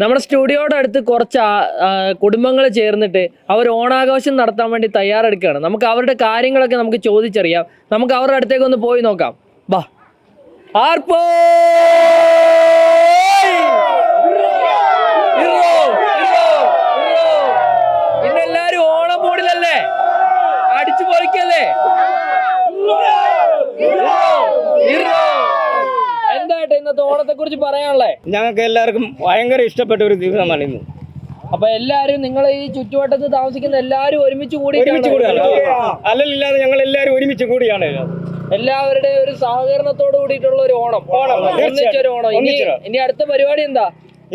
നമ്മുടെ സ്റ്റുഡിയോയുടെ അടുത്ത് കുറച്ച് കുടുംബങ്ങൾ ചേർന്നിട്ട് അവർ ഓണാഘോഷം നടത്താൻ വേണ്ടി തയ്യാറെടുക്കുകയാണ്. നമുക്ക് അവരുടെ കാര്യങ്ങളൊക്കെ നമുക്ക് ചോദിച്ചറിയാം. നമുക്ക് അവരുടെ അടുത്തേക്ക് ഒന്ന് പോയി നോക്കാം. ബാ. ആർപ്പോ പിന്നെ എല്ലാരും ഓണം മൂടിലല്ലേ അടിച്ചു പൊളിക്കല്ലേ എന്തായിട്ട് ഇന്നത്തെ ഓണത്തെ കുറിച്ച് പറയാനുള്ളത് ഞങ്ങൾക്ക് എല്ലാവർക്കും ഭയങ്കര ഇഷ്ടപ്പെട്ട ഒരു ദിവസമാണ് ഇന്ന്. അപ്പൊ എല്ലാരും നിങ്ങൾ ഈ ചുറ്റുവട്ടത്ത് താമസിക്കുന്ന എല്ലാരും ഒരുമിച്ച് കൂടി കൂടിയാണ്. അല്ലല്ലാതെ ഞങ്ങൾ എല്ലാവരും ഒരുമിച്ച് കൂടിയാണ്. എല്ലാവരുടെയും ഒരു സഹകരണത്തോട് കൂടിയിട്ടുള്ള ഒരു ഓണം. ഓണം. ഒന്നിച്ചൊരു ഓണം. ഇനി ഇനി അടുത്ത പരിപാടി എന്താ?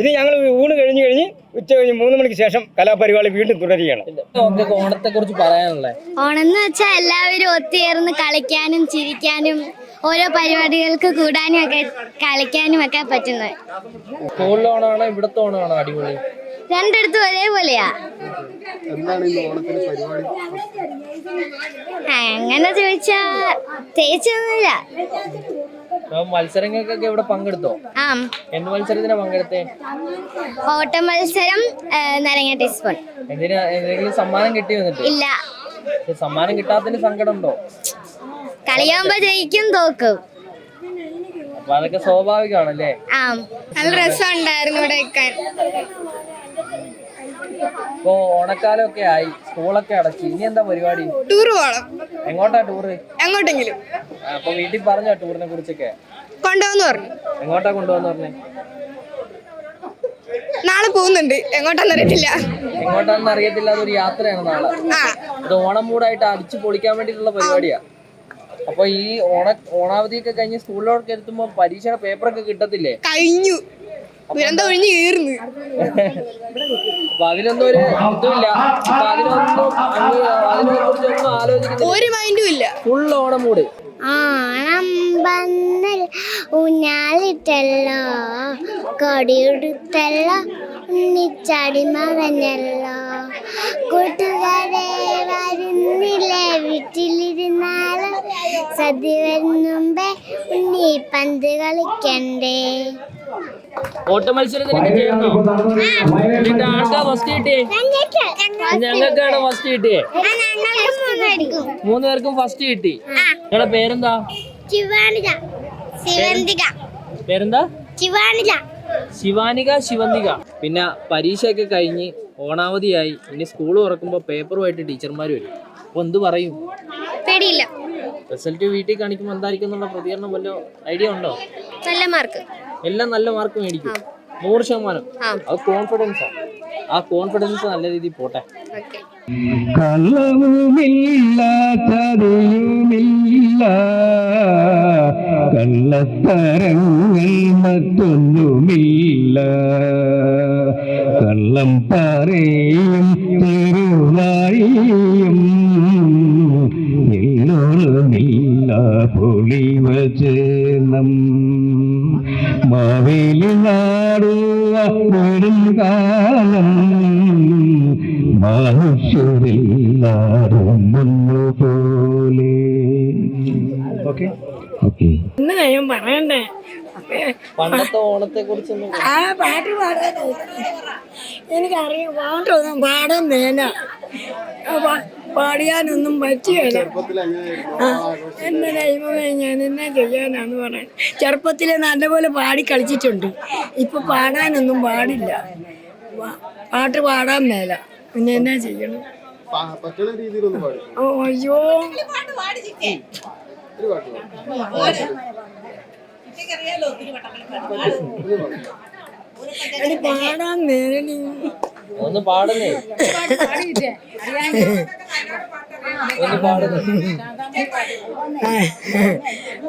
ഇത് ഞങ്ങൾ ഊണ് കഴിഞ്ഞ് കഴിഞ്ഞ് ഉച്ച കഴിഞ്ഞ് മൂന്ന് മണിക്ക് ശേഷം കലാപരിപാടി വീണ്ടും തുടരുകയാണ്. ഓണത്തെ കുറിച്ച് പറയാനുള്ളത് ഓണം എന്ന് വെച്ചാൽ എല്ലാവരും ഒത്തുചേർന്ന് കളിക്കാനും ചിരിക്കാനും ഓരോ പരിപാടികൾക്ക് കൂടാനും ഒക്കെ കളിക്കാനും ഒക്കെ പറ്റുന്നത്. സ്കൂളിലെ ഓണമാണോ ഇവിടുത്തെ ഓണമാണോ അടിപൊളി? രണ്ടിടത്തും ഒരേപോലെയാ. അങ്ങനെ ചോദിച്ചാ തേച്ചൊന്നുമില്ല മത്സരങ്ങൾക്കൊക്കെ ഇവിടെ പങ്കെടുത്തോ? എന്ത് മത്സരത്തിനാ പങ്കെടുത്തേ? ഓട്ട മത്സരം നാരങ്ങ ടീസ്പൂൺ. എന്തിനാ എന്തെങ്കിലും സമ്മാനം കിട്ടി വന്നിട്ട് ഇല്ല. സമ്മാനം കിട്ടാത്തതിന് സങ്കടം ഉണ്ടോ കളിയാകുമ്പോ ജയിക്കും തോക്കും. അപ്പൊ അതൊക്കെ സ്വാഭാവികമാണല്ലേ? ആ. നല്ല രസമുണ്ടായിരുന്നു ഇവിടെ വെക്കാൻ ഇപ്പൊ ഓണക്കാലമൊക്കെ ആയി സ്കൂളൊക്കെ അടച്ചു. ഇനി എന്താ പരിപാടി? ടൂർ പോകണം എങ്ങോട്ടാ ടൂറ്? എങ്ങോട്ടെങ്കിലും. അപ്പൊ വീട്ടിൽ പറഞ്ഞോ ടൂറിനെ കുറിച്ചൊക്കെ? കൊണ്ടുപോകുന്നു പറഞ്ഞു. എങ്ങോട്ടാ കൊണ്ടുപോകുന്ന പറഞ്ഞേ? നാളെ പോകുന്നുണ്ട്. എങ്ങോട്ടാന്ന് അറിയത്തില്ല. എങ്ങോട്ടാണെന്ന് അറിയത്തില്ല അതൊരു യാത്രയാണ് നാളെ. ആ. അത് ഓണം മൂടായിട്ട് അടിച്ചു പൊളിക്കാൻ വേണ്ടിയിട്ടുള്ള പരിപാടിയാ. അപ്പൊ ഈ ഓണ ഓണാവധിയൊക്കെ കഴിഞ്ഞ് സ്കൂളിലോട്ട് എത്തുമ്പോ പരീക്ഷയുടെ പേപ്പറൊക്കെ കിട്ടത്തില്ലേ? കഴിഞ്ഞു. ദുരന്തം ഒഴിഞ്ഞു കീറുന്നു അപ്പൊ അതിനൊന്നും ഒരു ഇതുമില്ല. അപ്പൊ അതിനൊന്നും അങ്ങ് അതിനെ കുറിച്ചൊന്നും ആലോചിക്കുന്നില്ല. ഒരു മൈൻഡും ഇല്ല. ഫുൾ ഓണം മൂട്. ഓണം വന്നൽ ഊഞ്ഞാലിട്ടല്ലോ കൊടിയുടുത്തല്ലോ ഉണ്ണിച്ചാടി സദ്യ വരുന്നുമ്പേ ഉണ്ണി പന്ത് കളിക്കണ്ടേ? ഓട്ട മത്സരത്തിനൊക്കെ ചേർന്നോ എന്നിട്ട് ആർക്കാ ഫസ്റ്റ് കിട്ടിയേ? ഞങ്ങൾക്കാണ് ഫസ്റ്റ് കിട്ടിയേ? മൂന്ന് പേർക്കും ഫസ്റ്റ് കിട്ടി. നിങ്ങളുടെ പേരെന്താ? ശിവാനിക. ശിവന്തിക പേരെന്താ? ശിവാനിക. ശിവാനിക ശിവന്തിക. പിന്നെ പരീക്ഷയൊക്കെ കഴിഞ്ഞ് ഓണാവധിയായി. ഇനി സ്കൂൾ തുറക്കുമ്പോൾ പേപ്പറുമായിട്ട് ടീച്ചർമാർ വരും. അപ്പൊ എന്ത് പറയും? പേടിയില്ല. റിസൾട്ട് വീട്ടിൽ കാണിക്കുമ്പോൾ എന്തായിരിക്കും എന്നുള്ള പ്രതികരണം വല്ല ഐഡിയ ഉണ്ടോ? നല്ല മാർക്ക്. എല്ലാം നല്ല മാർക്ക് മേടിക്കും. നൂറ് ശതമാനം. അത് കോൺഫിഡൻസാ ആ. കോൺഫിഡൻസ് നല്ല രീതിയിൽ പോട്ടെ. ഓക്കെ. കള്ളവുമില്ല ചതിയുമില്ല കള്ളത്തരങ്ങൾ മറ്റൊന്നുമില്ല. കള്ളം പറയും ചെറുനാഴിയും പൊളിവചനം മാവേലി നാടുക വരും കാലം. മനുഷ്യരെല്ലാരും ഒന്നുപോലെ ഓക്കെ. ഓക്കെ. ഇന്ന് കഴിയും പറയണ്ടേ? പണ്ടത്തെ ഓണത്തെ കുറിച്ചൊന്നും ആ പാട്ട് പാടാൻ എനിക്കറിയാം പാട്ടൊന്നും പാടാൻ വേണ്ട പാടിയാനൊന്നും പറ്റിയല്ല. ആ എന്റെ ദൈവമേ ഞാൻ എന്നാ ചെയ്യാനാന്ന് പറയാൻ. ചെറുപ്പത്തിൽ നല്ലപോലെ പാടി കളിച്ചിട്ടുണ്ട്. ഇപ്പൊ പാടാനൊന്നും പാടില്ല. പാട്ട് പാടാൻ മേല. പിന്നെ എന്നാ ചെയ്യണം? ഓ അയ്യോ. പാടാൻ മേലി ഒന്ന് പാടുന്നേ.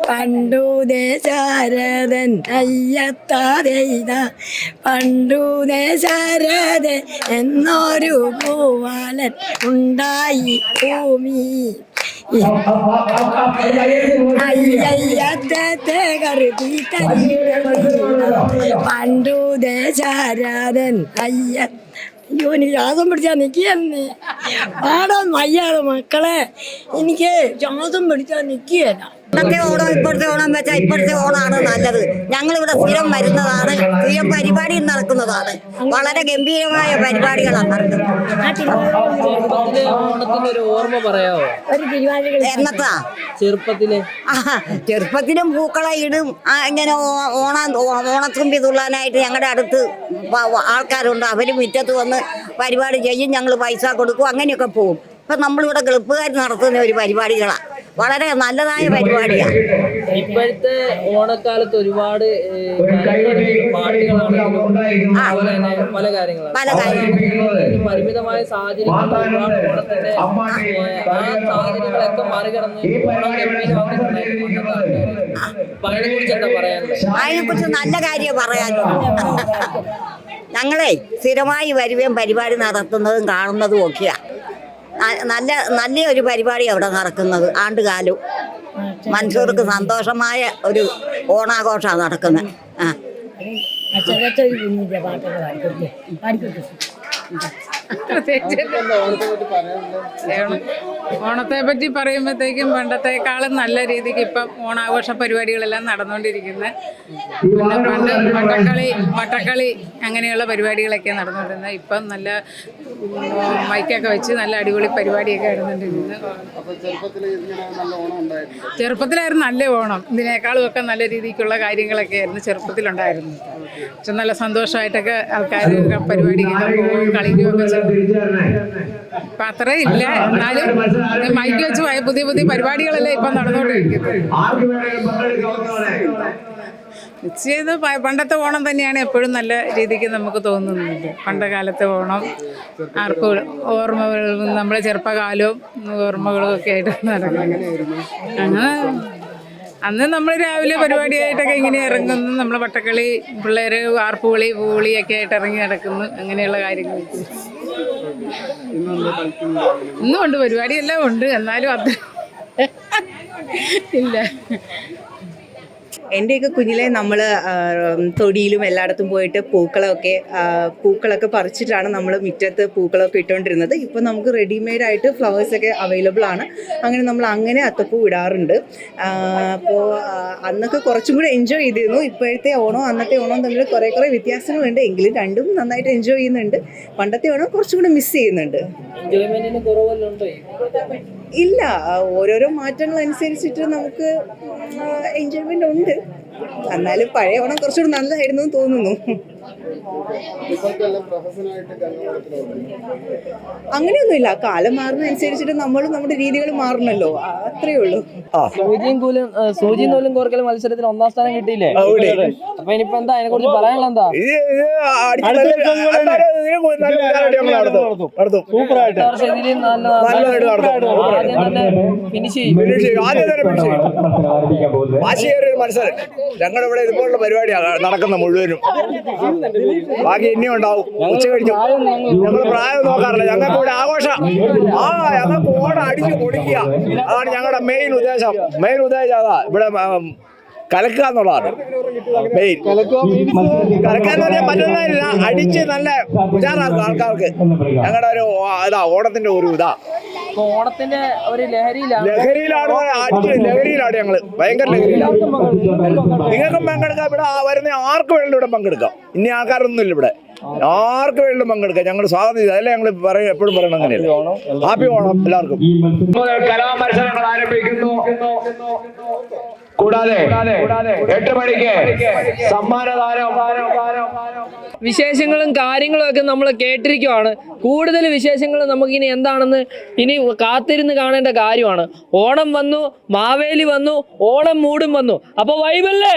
പണ്ടു ദേശാരദൻ അയ്യത്താതെയ്ത പണ്ടു ദേശാരദൻ എന്നൊരു പൂവാലൻ ഉണ്ടായി ഭൂമി. അയ്യത്തെ കരുതി പണ്ടു ദേശാരദൻ അയ്യ ஐயோ இன்னைக்கு ஜாதம் படித்தா நிற்கியாருன்னு பாடம் ஐயா மக்களை. இன்னைக்கு ஜாதம் படித்தா நிற்கியா പണ്ടത്തെ ഓണം ഇപ്പോഴത്തെ ഓണം വെച്ചാൽ ഇപ്പോഴത്തെ ഓണമാണ് നല്ലത്. ഞങ്ങളിവിടെ സ്ഥിരം വരുന്നതാണ്. സ്ഥിരം പരിപാടി നടക്കുന്നതാണ്. വളരെ ഗംഭീരമായ പരിപാടികളാണ് നടക്കുന്നത്. എന്നത്താ? ചെറുപ്പത്തിലെ. ചെറുപ്പത്തിലും പൂക്കള ഇടും. ഇങ്ങനെ ഓണ ഓണത്തുമ്പി തുള്ളാനായിട്ട് ഞങ്ങളുടെ അടുത്ത് ആൾക്കാരുണ്ട്. അവർ മുറ്റത്ത് വന്ന് പരിപാടി ചെയ്യും. ഞങ്ങൾ പൈസ കൊടുക്കും. അങ്ങനെയൊക്കെ പോകും ഇപ്പം നമ്മളിവിടെ ഗൾപ്പുകാർ നടത്തുന്ന ഒരു പരിപാടികളാണ് വളരെ നല്ലതായ പരിപാടിയാണ് ഇപ്പോഴത്തെ ഓണക്കാലത്ത് ഒരുപാട് പാട്ടുകളാണെങ്കിലും പല കാര്യങ്ങളാണ് പല കാര്യങ്ങളും. പരിമിതമായ ഒരുപാട് ഓണത്തിന്റെ ആ സാഹചര്യങ്ങളൊക്കെ മറികടന്ന്. അപ്പൊ എന്താ പറയാനുള്ളത്? അതിനെക്കുറിച്ച് നല്ല കാര്യം പറയാനുണ്ട് ഞങ്ങളെ സ്ഥിരമായി വരുവേം പരിപാടി നടത്തുന്നതും കാണുന്നതും ഒക്കെയാണ് നല്ല നല്ല ഒരു പരിപാടി അവിടെ നടക്കുന്നത് ആണ്ടുകാലവും മനുഷ്യർക്ക് സന്തോഷമായ ഒരു ഓണാഘോഷമാണ് നടക്കുന്നത്. ആ. അച്ഛനത്തെ ഓണത്തെ പറ്റി പറയുമ്പോഴത്തേക്കും പണ്ടത്തെക്കാളും നല്ല രീതിക്ക് ഇപ്പം ഓണാഘോഷ പരിപാടികളെല്ലാം നടന്നുകൊണ്ടിരിക്കുന്നത് പിന്നെ പണ്ട് വട്ടക്കളി വട്ടക്കളി അങ്ങനെയുള്ള പരിപാടികളൊക്കെ നടന്നുകൊണ്ടിരുന്നത് ഇപ്പം നല്ല മൈക്കൊക്കെ വെച്ച് നല്ല അടിപൊളി പരിപാടിയൊക്കെ നടന്നുകൊണ്ടിരിക്കുന്നത് ചെറുപ്പത്തിലായിരുന്നു നല്ല ഓണം. ഇതിനേക്കാളും ഒക്കെ നല്ല രീതിക്കുള്ള കാര്യങ്ങളൊക്കെ ആയിരുന്നു ചെറുപ്പത്തിലുണ്ടായിരുന്നു പക്ഷെ നല്ല സന്തോഷമായിട്ടൊക്കെ ആൾക്കാർ പരിപാടി കളിക്കുകയൊക്കെ ചെയ്യും ഇപ്പൊ അത്രയും ഇല്ല. എന്നാലും മൈക്ക് വെച്ച് പുതിയ പുതിയ പരിപാടികളല്ലേ ഇപ്പം നടന്നുകൊണ്ടിരിക്കുന്നത്. നിശ്ചയത് പണ്ടത്തെ ഓണം തന്നെയാണ് എപ്പോഴും നല്ല രീതിക്ക് നമുക്ക് തോന്നുന്നത്. പണ്ട കാലത്തെ ഓണം ആർക്കും ഓർമ്മകൾ നമ്മുടെ ചെറുപ്പകാലവും ഓർമ്മകളും ഒക്കെ ആയിട്ട് നടക്കുന്നത്. അങ്ങനെ അന്ന് നമ്മൾ രാവിലെ പരിപാടിയായിട്ടൊക്കെ ഇങ്ങനെ ഇറങ്ങുന്നു. നമ്മൾ വട്ടക്കളി പിള്ളേർ ആർപ്പുകളി പൂളി ഒക്കെ ആയിട്ട് ഇറങ്ങി നടക്കുന്നു. അങ്ങനെയുള്ള കാര്യങ്ങൾ ഇന്നും ഉണ്ട് പരിപാടിയെല്ലാം ഉണ്ട്. എന്നാലും അത് ഇല്ല. എന്റെയൊക്കെ കുഞ്ഞിലെ നമ്മൾ തൊടിയിലും എല്ലായിടത്തും പോയിട്ട് പൂക്കളൊക്കെ പൂക്കളൊക്കെ പറിച്ചിട്ടാണ് നമ്മൾ മുറ്റത്ത് പൂക്കളൊക്കെ ഇട്ടുകൊണ്ടിരുന്നത് ഇപ്പോൾ നമുക്ക് റെഡിമെയ്ഡ് ആയിട്ട് ഫ്ലവേഴ്സൊക്കെ അവൈലബിൾ ആണ്. അങ്ങനെ നമ്മൾ അങ്ങനെ അത്തപ്പൂ ഇടാറുണ്ട്. അപ്പോൾ അന്നൊക്കെ കുറച്ചും കൂടി എൻജോയ് ചെയ്തിരുന്നു. ഇപ്പോഴത്തെ ഓണോ അന്നത്തെ ഓണോ തമ്മിൽ കുറേ കുറേ വ്യത്യാസങ്ങളുണ്ട്. എങ്കിലും രണ്ടും നന്നായിട്ട് എൻജോയ് ചെയ്യുന്നുണ്ട്. പണ്ടത്തെ ഓണോ കുറച്ചും കൂടെ മിസ് ചെയ്യുന്നുണ്ട്. ഇല്ല. ഓരോരോ മാറ്റങ്ങൾ അനുസരിച്ചിട്ട് നമുക്ക് എൻജോയ്മെന്റ് ഉണ്ട്. എന്നാലും പഴയ ഓണം കുറച്ചുകൂടി നല്ലതായിരുന്നു എന്ന് തോന്നുന്നു. അങ്ങനെയൊന്നുമില്ല. കാലം മാറുന്ന അനുസരിച്ചിട്ട് നമ്മൾ നമ്മുടെ രീതികൾ മാറണല്ലോ. അത്രേ ഉള്ളൂ. സൂചിയും കൂലും സൂചിയും നൂലും കോർക്കൽ മത്സരത്തിൽ ഒന്നാം സ്ഥാനം കിട്ടിയില്ലേ? അപ്പൊ ഇനിയിപ്പോ എന്താ? അതിനെ കുറിച്ച് പറയാനുള്ള എന്താ ഫിനിഷ് ചെയ്യും. മത്സരം ഞങ്ങളുടെ ഇവിടെ ഇതുപോലുള്ള പരിപാടിയാണ് നടക്കുന്ന മുഴുവനും. ബാക്കി ഇനിയും ഉണ്ടാവും. ഉച്ച കഴിഞ്ഞു. ഞങ്ങൾ പ്രായം നോക്കാറില്ല. ഞങ്ങൾക്ക് ഇവിടെ ആഘോഷം. ആ ഞങ്ങൾക്ക് ഓണം അടിച്ച് പൊടിക്കുക അതാണ് ഞങ്ങളുടെ മെയിൻ ഉദ്ദേശം. മെയിൻ ഉദ്ദേശം അതാ. ഇവിടെ കലക്കുക എന്നുള്ളതാണ്. മെയിൻ കലക്കുക എന്ന് പറഞ്ഞാൽ മറ്റൊന്നുമില്ല. അടിച്ച് നല്ല ഉചാറാക്കും ആൾക്കാർക്ക്. ഞങ്ങളുടെ ഒരു ഇതാ ഓടത്തിന്റെ ഒരു ഇതാ. ഓണത്തിന്റെ ഒരു ലഹരിയിലാണ്. ലഹരിയിലാണ് ലഹരിയിലാണ് ഞങ്ങൾ. ഭയങ്കര ലഹരിയിലാണ്. നിങ്ങൾക്കും പങ്കെടുക്കാം. ഇവിടെ വരുന്ന ആർക്ക് വേണമെങ്കിലും ഇവിടെ പങ്കെടുക്കാം. ഇനി ആൾക്കാരൊന്നും ഇല്ല ഇവിടെ. ആർക്ക് വേണമെങ്കിലും പങ്കെടുക്കാം. ഞങ്ങൾ സ്വാഗതം ചെയ്തു അതല്ലേ ഞങ്ങൾ പറയും എപ്പോഴും പറയണം അങ്ങനെയല്ല? ഹാപ്പി ഓണം എല്ലാവർക്കും. കലാമത്സരങ്ങൾ ആരംഭിക്കുന്നു. കൂടാതെ എട്ട് മണിക്ക് സമ്മാനദാനം. വിശേഷങ്ങളും കാര്യങ്ങളും ഒക്കെ നമ്മൾ കേട്ടിരിക്കുവാണ്. കൂടുതൽ വിശേഷങ്ങൾ നമുക്കിനി എന്താണെന്ന് ഇനി കാത്തിരുന്ന് കാണേണ്ട കാര്യമാണ്. ഓണം വന്നു മാവേലി വന്നു ഓണം മൂടും വന്നു. അപ്പൊ വൈബല്ലേ